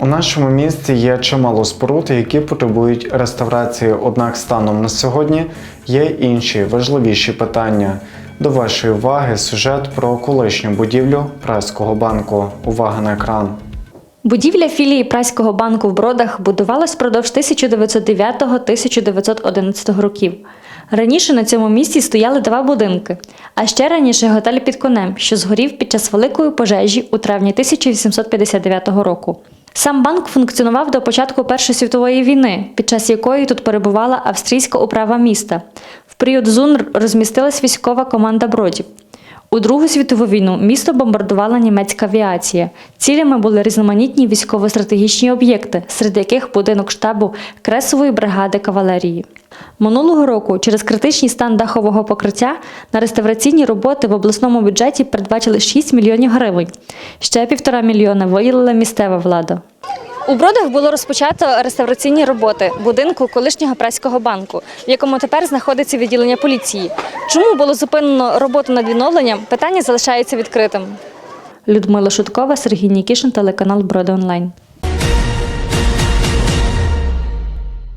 У нашому місті є чимало споруд, які потребують реставрації. Однак станом на сьогодні є інші важливіші питання. До вашої уваги сюжет про колишню будівлю Праського банку. Увага на екран. Будівля філії Праського банку в Бродах будувалась впродовж 1909-1911 років. Раніше на цьому місці стояли два будинки, а ще раніше готель під конем, що згорів під час великої пожежі у травні 1859 року. Сам банк функціонував до початку Першої світової війни, під час якої тут перебувала австрійська управа міста. В період ЗУН розмістилась військова команда бродів. У Другу світову війну місто бомбардувала німецька авіація. Цілями були різноманітні військово-стратегічні об'єкти, серед яких будинок штабу Кресової бригади кавалерії. Минулого року через критичний стан дахового покриття на реставраційні роботи в обласному бюджеті передбачили 6 мільйонів гривень. Ще півтора мільйона виділила місцева влада. У Бродах було розпочато реставраційні роботи будинку колишнього преського банку, в якому тепер знаходиться відділення поліції. Чому було зупинено роботу над відновленням? Питання залишається відкритим. Людмила Шуткова, Сергій Нікішин, телеканал Броди Онлайн.